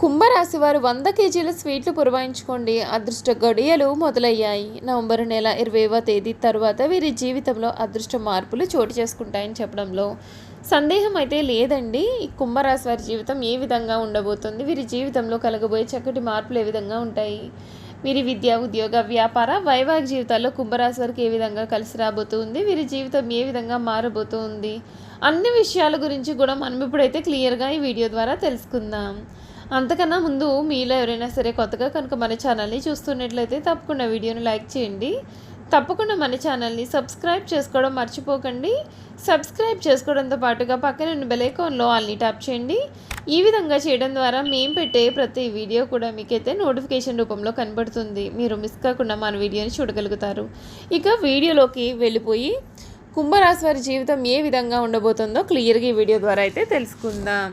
కుంభరాశి వారు వంద కేజీల స్వీట్లు పురవాయించుకోండి అదృష్ట గడియలు మొదలయ్యాయి. నవంబర్ నెల ఇరవైవ తేదీ తర్వాత వీరి జీవితంలో అదృష్ట మార్పులు చోటు చేసుకుంటాయని చెప్పడంలో సందేహం అయితే లేదండి. కుంభరాశి వారి జీవితం ఏ విధంగా ఉండబోతుంది? వీరి జీవితంలో కలగబోయే చక్కటి మార్పులు ఏ విధంగా ఉంటాయి? వీరి విద్య ఉద్యోగ వ్యాపార వైవాహిక జీవితాల్లో కుంభరాశి వారికి ఏ విధంగా కలిసి రాబోతుంది? వీరి జీవితం ఏ విధంగా మారబోతుంది? అన్ని విషయాల గురించి కూడా మనం ఇప్పుడైతే క్లియర్గా ఈ వీడియో ద్వారా తెలుసుకుందాం. అంతకన్నా ముందు మీలో ఎవరైనా సరే కొత్తగా కనుక మన ఛానల్ని చూస్తున్నట్లయితే తప్పకుండా వీడియోని లైక్ చేయండి. తప్పకుండా మన ఛానల్ని సబ్స్క్రైబ్ చేసుకోవడం మర్చిపోకండి. సబ్స్క్రైబ్ చేసుకోవడంతో పాటుగా పక్కన ఉన్న బెలైకాన్లో ఆల్ని ట్యాప్ చేయండి. ఈ విధంగా చేయడం ద్వారా మేము పెట్టే ప్రతి వీడియో కూడా మీకైతే నోటిఫికేషన్ రూపంలో కనబడుతుంది. మీరు మిస్ కాకుండా మన వీడియోని చూడగలుగుతారు. ఇక వీడియోలోకి వెళ్ళిపోయి కుంభరాశి వారి జీవితం ఏ విధంగా ఉండబోతుందో క్లియర్గా ఈ వీడియో ద్వారా అయితే తెలుసుకుందాం.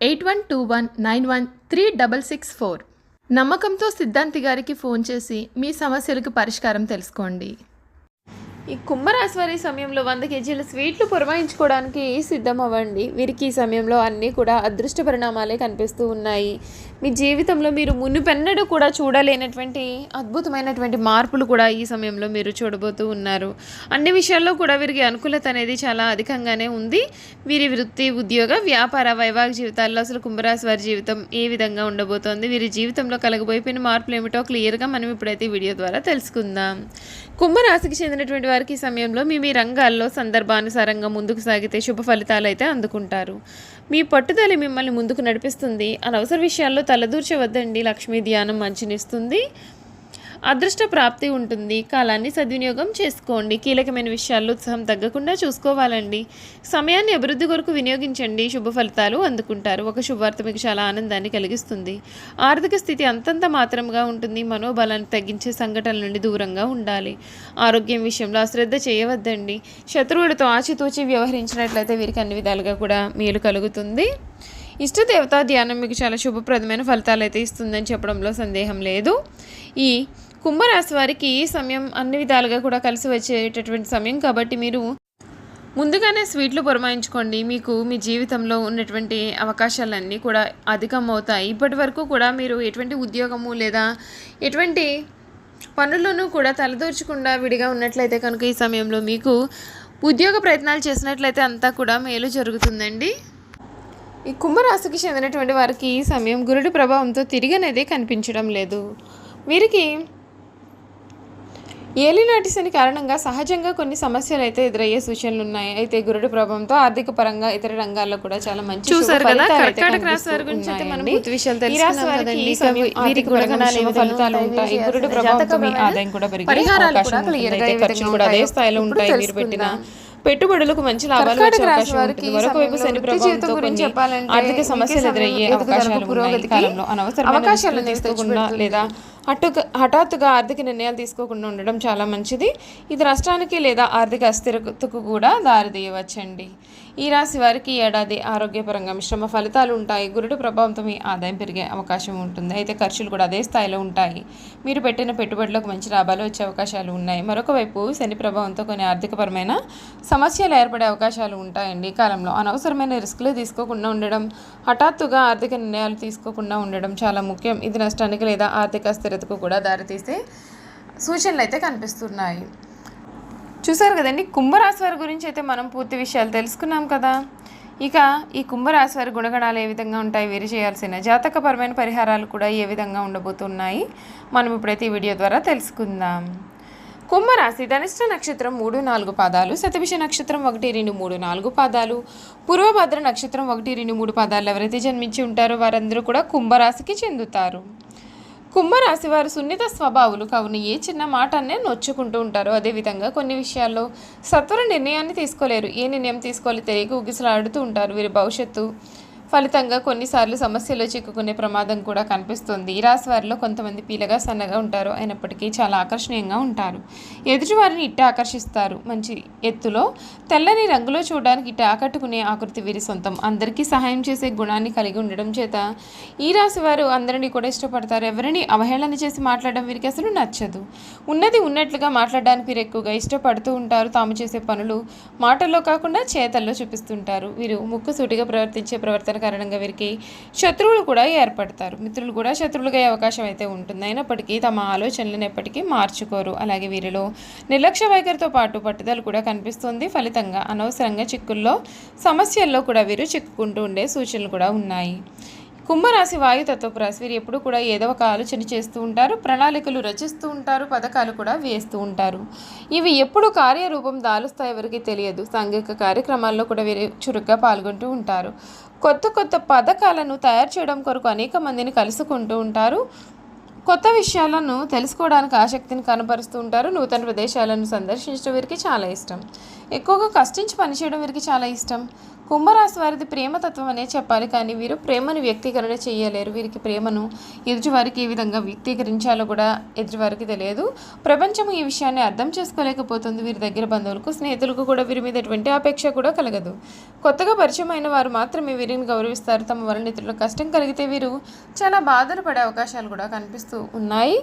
eight one two one nine one three double six four నమ్మకంతో సిద్ధాంతి గారికి ఫోన్ చేసి మీ సమస్యలకు పరిష్కారం తెలుసుకోండి ఈ కుంభరాశి వారి సమయంలో వంద కేజీల స్వీట్లు పురమాయించుకోవడానికి సిద్ధం అవ్వండి వీరికి ఈ సమయంలో అన్నీ కూడా అదృష్ట పరిణామాలే కనిపిస్తూ ఉన్నాయి. మీ జీవితంలో మీరు మునుపెన్నడూ కూడా చూడలేనటువంటి అద్భుతమైనటువంటి మార్పులు కూడా ఈ సమయంలో మీరు చూడబోతూ ఉన్నారు. అన్ని విషయాల్లో కూడా వీరికి అనుకూలత అనేది చాలా అధికంగానే ఉంది. వీరి వృత్తి ఉద్యోగ వ్యాపార వైవాహిక జీవితాల్లో అసలు కుంభరాశి వారి జీవితం ఏ విధంగా ఉండబోతోంది? వీరి జీవితంలో కలగబోయిపోయిన మార్పులు ఏమిటో క్లియర్గా మనం ఇప్పుడైతే వీడియో ద్వారా తెలుసుకుందాం. కుంభరాశికి చెందినటువంటి వారికి ఈ సమయంలో మీ మీ రంగాల్లో సందర్భానుసారంగా ముందుకు సాగితే శుభ ఫలితాలు అయితే అందుకుంటారు. మీ పట్టుదల మిమ్మల్ని ముందుకు నడిపిస్తుంది. అనవసర విషయాల్లో తలదూర్చవద్దండి. లక్ష్మీ ధ్యానం మంచినిస్తుంది. అదృష్ట ప్రాప్తి ఉంటుంది. కాలాన్ని సద్వినియోగం చేసుకోండి. కీలకమైన విషయాల్లో ఉత్సాహం తగ్గకుండా చూసుకోవాలండి. సమయాన్ని అభివృద్ధి కొరకు వినియోగించండి. శుభ ఫలితాలు అందుకుంటారు. ఒక శుభవార్త మీకు చాలా ఆనందాన్ని కలిగిస్తుంది. ఆర్థిక స్థితి అంతంత మాత్రంగా ఉంటుంది. మనోబలాన్ని తగ్గించే సంఘటనల నుండి దూరంగా ఉండాలి. ఆరోగ్యం విషయంలో అశ్రద్ధ చేయవద్దండి. శత్రువులతో ఆచితూచి వ్యవహరించినట్లయితే వీరికి అన్ని విధాలుగా కూడా మేలు కలుగుతుంది. ఇష్టదేవతా ధ్యానం మీకు చాలా శుభప్రదమైన ఫలితాలు అయితే ఇస్తుందని చెప్పడంలో సందేహం లేదు. ఈ కుంభరాశి వారికి ఈ సమయం అన్ని విధాలుగా కూడా కలిసి వచ్చేటటువంటి సమయం. కాబట్టి మీరు ముందుగానే స్వీట్లు పురమాయించుకోండి. మీకు మీ జీవితంలో ఉన్నటువంటి అవకాశాలన్నీ కూడా అధికం అవుతాయి ఇప్పటి వరకు కూడా మీరు ఎటువంటి ఉద్యోగము లేదా ఎటువంటి పనుల్లోనూ కూడా తలదూర్చకుండా విడిగా ఉన్నట్లయితే కనుక ఈ సమయంలో మీకు ఉద్యోగ ప్రయత్నాలు చేసినట్లయితే అంతా కూడా మేలు జరుగుతుందండి. ఈ కుంభరాశికి చెందినటువంటి వారికి ఈ సమయం గురుడి ప్రభావంతో తిరిగి అనేది కనిపించడం లేదు. వీరికి ఏలినాటి శని కారణంగా సహజంగా కొన్ని సమస్యలు అయితే ఎదురయ్యే సూచనలు ఉన్నాయి అయితే గురుడి ప్రభావంతో ఆర్థిక పరంగా ఇతర రంగాల్లో కూడా చాలా మంచి కదా, ఫలితాలు కర్కాటక రాశి వారి గురించి అయితే మనం. పూర్తి విషయాలు తెలుసుకున్నాం వారికి ఉంటాయి. గురుడి ప్రభావంతో మీ ఆదాయం కూడా పెరిగే అవకాశం ఉంటుంది ఖర్చులు అదే స్థాయిలో ఉంటాయి మీరు పెట్టిన. పెట్టుబడులకు మంచి లాభాలు వచ్చే అవకాశం ఉంటుంది మరొక వైపు శని ప్రభావంతో గురించి ఆర్థిక సమస్యలు ఎదురయ్యే అవకాశాలు ఉన్నాయి కాలంలో అనవసరమైన తెచ్చిపెడుతుంది. లేదా హఠాత్తుగా హఠాత్తుగా ఆర్థిక నిర్ణయాలు తీసుకోకుండా ఉండడం చాలా మంచిది. ఇది రాష్ట్రానికి లేదా ఆర్థిక అస్థిరతకు కూడా దారితీయవచ్చండి. ఈ రాశి వారికి ఏడాది ఆరోగ్యపరంగా మిశ్రమ ఫలితాలు ఉంటాయి. గురుడు ప్రభావంతో మీ ఆదాయం పెరిగే అవకాశం ఉంటుంది. అయితే ఖర్చులు కూడా అదే స్థాయిలో ఉంటాయి. మీరు పెట్టిన పెట్టుబడులకు మంచి లాభాలు వచ్చే అవకాశాలు ఉన్నాయి. మరొక వైపు శని ప్రభావంతో కొన్ని ఆర్థికపరమైన సమస్యలు ఏర్పడే అవకాశాలు ఉంటాయండి. కాలంలో అనవసరమైన రిస్కులు తీసుకోకుండా ఉండడం హఠాత్తుగా ఆర్థిక నిర్ణయాలు తీసుకోకుండా ఉండడం చాలా ముఖ్యం. ఇది నష్టానికి లేదా ఆర్థిక స్థిరతకు కూడా దారితీసే సూచనలు అయితే కనిపిస్తున్నాయి. చూసారు కదండి కుంభరాశి వారి గురించి అయితే మనం పూర్తి విషయాలు తెలుసుకున్నాం కదా. ఇక ఈ కుంభరాశి వారి గుణగణాలు ఏ విధంగా ఉంటాయి వీరు చేయాల్సిన జాతకపరమైన పరిహారాలు కూడా ఏ విధంగా ఉండబోతున్నాయి మనం ఇప్పుడైతే ఈ వీడియో ద్వారా తెలుసుకుందాం. కుంభరాశి ధనిష్ట నక్షత్రం మూడు నాలుగు పాదాలు శతభిష నక్షత్రం ఒకటి రెండు మూడు నాలుగు పాదాలు పూర్వభద్ర నక్షత్రం ఒకటి రెండు మూడు పాదాలు ఎవరైతే జన్మించి ఉంటారో వారందరూ కూడా కుంభరాశికి చెందుతారు. కుంభరాశి వారు సున్నిత స్వభావులు. కావున ఏ చిన్న మాట అనే నొచ్చుకుంటూ ఉంటారు. అదేవిధంగా కొన్ని విషయాల్లో సత్వర నిర్ణయాన్ని తీసుకోలేరు. ఏ నిర్ణయం తీసుకోవాలి? తెలియక ఉగిసలాడుతూ ఉంటారు. వీరి భవిష్యత్తు ఫలితంగా కొన్నిసార్లు సమస్యలో చిక్కుకునే ప్రమాదం కూడా కనిపిస్తుంది. ఈ రాశి వారిలో కొంతమంది పీలగా సన్నగా ఉంటారు. అయినప్పటికీ చాలా ఆకర్షణీయంగా ఉంటారు. ఎదుటివారిని ఇట్ట ఆకర్షిస్తారు. మంచి ఎత్తులో తెల్లని రంగులో చూడడానికి ఇట్ట ఆకట్టుకునే ఆకృతి వీరి సొంతం. అందరికీ సహాయం చేసే గుణాన్ని కలిగి ఉండడం చేత ఈ రాశి వారు అందరినీ కూడా ఇష్టపడతారు. ఎవరిని అవహేళన చేసి మాట్లాడడం వీరికి అసలు నచ్చదు. ఉన్నది ఉన్నట్లుగా మాట్లాడడానికి వీరు ఎక్కువగా ఇష్టపడుతూ ఉంటారు. తాము చేసే పనులు మాటల్లో కాకుండా చేతల్లో చూపిస్తుంటారు. వీరు ముక్కుసూటిగా ప్రవర్తించే ప్రవర్తన కారణంగా వీరికి శత్రువులు కూడా ఏర్పడతారు. మిత్రులు కూడా శత్రువులుగా అవకాశం అయితే ఉంటుంది. అయినప్పటికీ తమ ఆలోచనలను ఎప్పటికీ మార్చుకోరు. అలాగే వీరిలో నిర్లక్ష్య వైఖరితో పాటు పట్టుదల కూడా కనిపిస్తుంది. ఫలితంగా అనవసరంగా చిక్కుల్లో సమస్యల్లో కూడా వీరు చిక్కుకుంటూ ఉండే సూచనలు కూడా ఉన్నాయి. కుంభరాశి వాయుతత్వపు రాశి వీరు ఎప్పుడు కూడా ఏదో ఒక ఆలోచన చేస్తూ ఉంటారు. ప్రణాళికలు రచిస్తూ ఉంటారు. పథకాలు కూడా వేస్తూ ఉంటారు. ఇవి ఎప్పుడు కార్యరూపం దాలుస్తాయి ఎవరికి తెలియదు. సాంఘిక కార్యక్రమాల్లో కూడా వీరు చురుగ్గా పాల్గొంటూ ఉంటారు. కొత్త కొత్త పథకాలను తయారు చేయడం కొరకు అనేక మందిని కలుసుకుంటూ ఉంటారు. కొత్త విషయాలను తెలుసుకోవడానికి ఆసక్తిని కనపరుస్తూ ఉంటారు. నూతన ప్రదేశాలను సందర్శించడం వీరికి చాలా ఇష్టం. ఎక్కువగా కష్టించి పనిచేయడం వీరికి చాలా ఇష్టం. కుంభరాశి వారిది ప్రేమతత్వం అనే చెప్పాలి కానీ వీరు ప్రేమను వ్యక్తీకరణ చేయలేరు. వీరికి ప్రేమను ఎదుటివారికి ఏ విధంగా వ్యక్తీకరించాలో కూడా ఎదుటివారికి తెలియదు. ప్రపంచం ఈ విషయాన్ని అర్థం చేసుకోలేకపోతుంది. వీరి దగ్గర బంధువులకు స్నేహితులకు కూడా వీరి మీద ఎటువంటి అపేక్ష కూడా కలగదు. కొత్తగా పరిచయం అయిన వారు మాత్రమే వీరిని గౌరవిస్తారు. తమ వలన ఇతరులకు కష్టం కలిగితే వీరు చాలా బాధలు పడే అవకాశాలు కూడా కనిపిస్తూ ఉన్నాయి.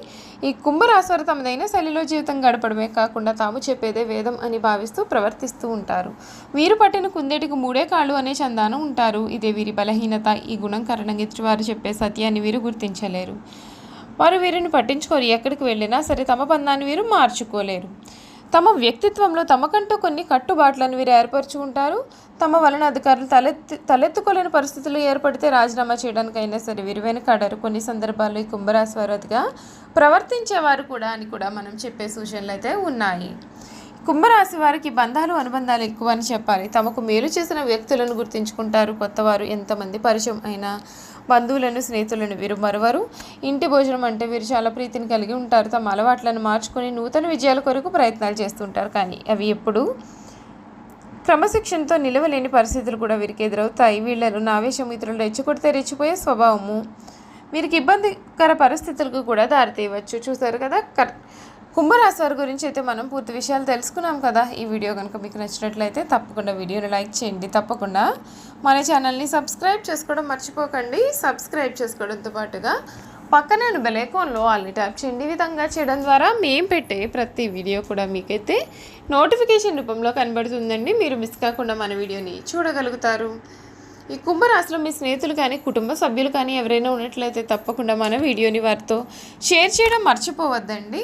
ఈ కుంభరాశి వారు తమదైన శైలిలో జీవితం గడపడమే కాకుండా తాము చెప్పేదే వేదం అని భావిస్తూ ప్రవర్తిస్తూ ఉంటారు. వీరు పట్టిన కుందేటికి మూడే కాళ్ళు అనే చందాన ఉంటారు. ఇదే వీరి బలహీనత. ఈ గుణం కారణంగా ఎదుటివారు చెప్పే సత్యాన్ని వీరు గుర్తించలేరు. వారు వీరిని పట్టించుకోరు. ఎక్కడికి వెళ్ళినా సరే తమ బంధాన్ని వీరు మార్చుకోలేరు. తమ వ్యక్తిత్వంలో తమకంటూ కొన్ని కట్టుబాట్లను వీరు ఏర్పరచుకుంటారు. తమ వలన అధికారులు తలెత్తి తలెత్తుకోలేని పరిస్థితులు ఏర్పడితే రాజీనామా చేయడానికైనా సరే వీరు కడరు కొన్ని సందర్భాల్లో ఈ కుంభరాశి వారు ప్రవర్తించేవారు కూడా అని కూడా మనం చెప్పే సూచనలు అయితే ఉన్నాయి. కుంభరాశి వారికి బంధాలు అనుబంధాలు ఎక్కువ అని చెప్పాలి. తమకు మేలు చేసిన వ్యక్తులను గుర్తించుకుంటారు. కొత్తవారు ఎంతమంది పరిచయం అయినా బంధువులను స్నేహితులను వీరు మరవరు. ఇంటి భోజనం అంటే వీరు చాలా ప్రీతిని కలిగి ఉంటారు. తమ అలవాట్లను మార్చుకొని నూతన విజయాల కొరకు ప్రయత్నాలు చేస్తుంటారు. కానీ అవి ఎప్పుడు క్రమశిక్షణతో నిలవలేని పరిస్థితులు కూడా వీరికి ఎదురవుతాయి. వీళ్ళను ఆవేశం ఇతరులు రెచ్చగొడితే రెచ్చిపోయే స్వభావము వీరికి ఇబ్బందికర పరిస్థితులకు కూడా దారితీయవచ్చు. చూసారు కదా కర్ కుంభరాశి వారి గురించి అయితే మనం పూర్తి విషయాలు తెలుసుకున్నాం కదా. ఈ వీడియో కనుక మీకు నచ్చినట్లయితే తప్పకుండా వీడియోని లైక్ చేయండి. తప్పకుండా మన ఛానల్ని సబ్స్క్రైబ్ చేసుకోవడం మర్చిపోకండి. సబ్స్క్రైబ్ చేసుకోవడంతో పాటుగా పక్కనే ఉన్న ఐకాన్లో ఆల్ని ట్యాప్ చేయండి. ఈ విధంగా చేయడం ద్వారా మేము పెట్టే ప్రతి వీడియో కూడా మీకైతే నోటిఫికేషన్ రూపంలో కనబడుతుందండి. మీరు మిస్ కాకుండా మన వీడియోని చూడగలుగుతారు. ఈ కుంభరాశిలో మీ స్నేహితులు కానీ కుటుంబ సభ్యులు కానీ ఎవరైనా ఉన్నట్లయితే తప్పకుండా మన వీడియోని వారితో షేర్ చేయడం మర్చిపోవద్దండి.